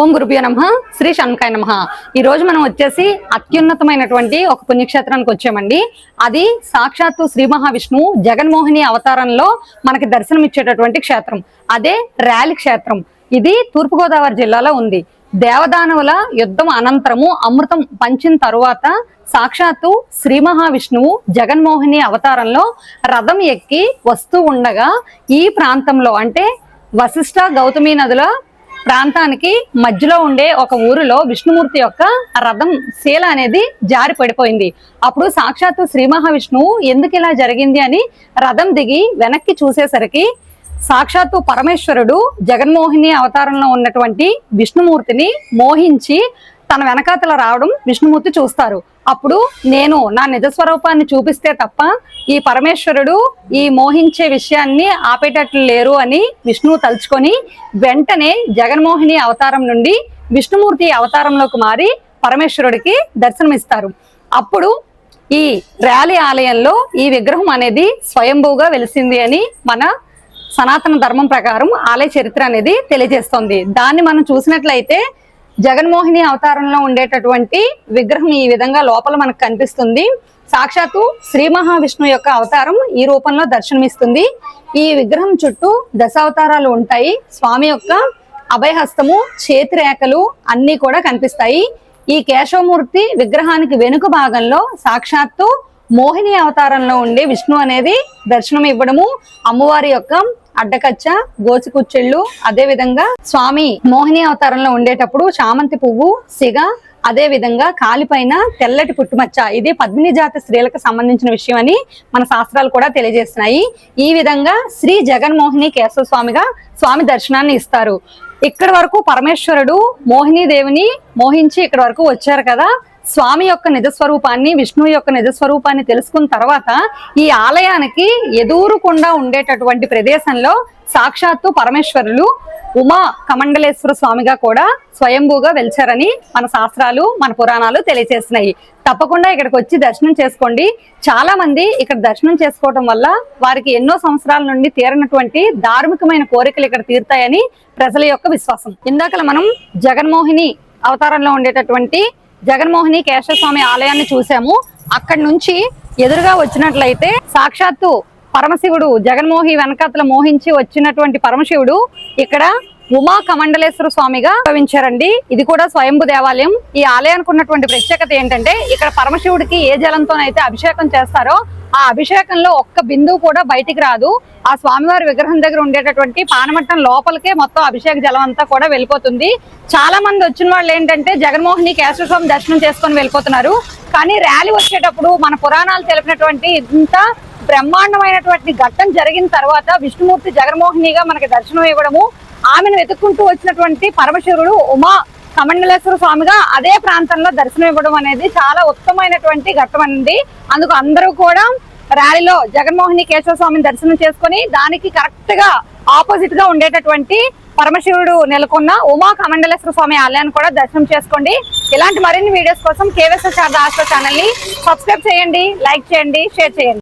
ఓం గురుభ్యో నమ. శ్రీ షణ్కాయ నమ. ఈ రోజు మనం వచ్చేసి అత్యున్నతమైనటువంటి ఒక పుణ్యక్షేత్రానికి వచ్చామండి. అది సాక్షాత్తు శ్రీ మహావిష్ణువు జగన్మోహిని అవతారంలో మనకి దర్శనం ఇచ్చేటటువంటి క్షేత్రం. అదే ర్యాలి క్షేత్రం. ఇది తూర్పుగోదావరి జిల్లాలో ఉంది. దేవదానవుల యుద్ధం అనంతరము అమృతం పంచిన తరువాత సాక్షాత్తు శ్రీ మహావిష్ణువు జగన్మోహిని అవతారంలో రథం ఎక్కి వస్తూ ఉండగా ఈ ప్రాంతంలో అంటే వశిష్ఠ గౌతమి నదుల ప్రాంతానికి మధ్యలో ఉండే ఒక ఊరిలో విష్ణుమూర్తి యొక్క రథం శీల అనేది జారి పడిపోయింది. అప్పుడు సాక్షాత్తు శ్రీ మహావిష్ణువు ఎందుకు ఇలా జరిగింది అని రథం దిగి వెనక్కి చూసేసరికి సాక్షాత్తు పరమేశ్వరుడు జగన్మోహిని అవతారంలో ఉన్నటువంటి విష్ణుమూర్తిని మోహించి తన వెనకాతల రావడం విష్ణుమూర్తి చూస్తారు. అప్పుడు నేను నా నిజ స్వరూపాన్ని చూపిస్తే తప్ప ఈ పరమేశ్వరుడు ఈ మోహించే విషయాన్ని ఆపేటట్లు లేరు అని విష్ణువు తలుచుకొని వెంటనే జగన్మోహిని అవతారం నుండి విష్ణుమూర్తి అవతారంలోకి మారి పరమేశ్వరుడికి దర్శనమిస్తారు. అప్పుడు ఈ ర్యాలీ ఆలయంలో ఈ విగ్రహం అనేది స్వయంభూగా వెలిసింది అని మన సనాతన ధర్మం ప్రకారం ఆలయ చరిత్ర అనేది తెలియజేస్తోంది. దాన్ని మనం చూసినట్లయితే జగన్మోహిని అవతారంలో ఉండేటటువంటి విగ్రహం ఈ విధంగా లోపల మనకు కనిపిస్తుంది. సాక్షాత్తు శ్రీ మహావిష్ణు యొక్క అవతారం ఈ రూపంలో దర్శనమిస్తుంది. ఈ విగ్రహం చుట్టూ దశావతారాలు ఉంటాయి. స్వామి యొక్క అభయహస్తము చేతి రేఖలు అన్ని కూడా కనిపిస్తాయి. ఈ కేశవమూర్తి విగ్రహానికి వెనుక భాగంలో సాక్షాత్తు మోహిని అవతారంలో ఉండే విష్ణు అనేది దర్శనం ఇవ్వడము అమ్మవారి యొక్క అడ్డకచ్చ గోచి కుచ్చెళ్ళు అదే విధంగా స్వామి మోహిని అవతారంలో ఉండేటప్పుడు చామంతి పువ్వు సిగ అదే విధంగా కాలిపైన తెల్లటి పుట్టుమచ్చ. ఇది పద్మిని జాతి స్త్రీలకు సంబంధించిన విషయం అని మన శాస్త్రాలు కూడా తెలియజేస్తున్నాయి. ఈ విధంగా శ్రీ జగన్మోహిని కేశవ స్వామిగా స్వామి దర్శనాన్ని ఇస్తారు. ఇక్కడ వరకు పరమేశ్వరుడు మోహిని దేవిని మోహించి ఇక్కడ వరకు వచ్చారు కదా. స్వామి యొక్క నిజస్వరూపాన్ని విష్ణు యొక్క నిజస్వరూపాన్ని తెలుసుకున్న తర్వాత ఈ ఆలయానికి ఎదురుకుండా ఉండేటటువంటి ప్రదేశంలో సాక్షాత్తు పరమేశ్వరులు ఉమా కమండలేశ్వర స్వామిగా కూడా స్వయంభూగా వెలిచారని మన శాస్త్రాలు మన పురాణాలు తెలియజేస్తున్నాయి తప్పకుండా ఇక్కడికి వచ్చి దర్శనం చేసుకోండి. చాలా మంది ఇక్కడ దర్శనం చేసుకోవటం వల్ల వారికి ఎన్నో సంవత్సరాల నుండి తీరనటువంటి ధార్మికమైన కోరికలు ఇక్కడ తీరుతాయని ప్రజల యొక్క విశ్వాసం. ఇందాక మనం జగన్మోహిని అవతారంలో ఉండేటటువంటి జగన్మోహిని కేశవస్వామి ఆలయాన్ని చూసాము. అక్కడి నుంచి ఎదురుగా వచ్చినట్లయితే సాక్షాత్తు పరమశివుడు జగన్మోహి వెనకాతల మోహించి వచ్చినటువంటి పరమశివుడు ఇక్కడ ఉమా కమండలేశ్వర స్వామిగా భావించారండి ఇది కూడా స్వయంభు దేవాలయం. ఈ ఆలయానికి ఉన్నటువంటి ప్రత్యేకత ఏంటంటే ఇక్కడ పరమశివుడికి ఏ జలంతోనైతే అభిషేకం చేస్తారో ఆ అభిషేకంలో ఒక్క బిందువు కూడా బయటికి రాదు. ఆ స్వామివారి విగ్రహం దగ్గర ఉండేటటువంటి పానమట్టం లోపలికే మొత్తం అభిషేక జలం అంతా కూడా వెళ్ళిపోతుంది. చాలా మంది వచ్చిన వాళ్ళు ఏంటంటే జగన్మోహిని కేశవ స్వామి దర్శనం చేసుకొని వెళ్ళిపోతున్నారు. కానీ ర్యాలీ వచ్చేటప్పుడు మన పురాణాలు తెలిపినటువంటి ఇంత బ్రహ్మాండమైనటువంటి ఘట్టం జరిగిన తర్వాత విష్ణుమూర్తి జగన్మోహినిగా మనకి దర్శనం ఇవ్వడము ఆమెను వెతుక్కుంటూ వచ్చినటువంటి పరమశివుడు ఉమా కమండలేశ్వర స్వామిగా అదే ప్రాంతంలో దర్శనం ఇవ్వడం అనేది చాలా ఉత్తమమైనటువంటి ఘట్టం అండి. అందుకు అందరూ కూడా ర్యాలీలో జగన్మోహిని కేశవ స్వామిని దర్శనం చేసుకొని దానికి కరెక్ట్గా ఆపోజిట్గా ఉండేటటువంటి పరమశివుడు నెలకొన్న ఉమా కమండలేశ్వర స్వామి ఆలయాన్ని కూడా దర్శనం చేసుకోండి. ఇలాంటి మరిన్ని వీడియోస్ కోసం కేవీఎస్ఆర్ శారదా ఆశ్వ ఛానల్ని సబ్స్క్రైబ్ చేయండి లైక్ చేయండి షేర్ చేయండి.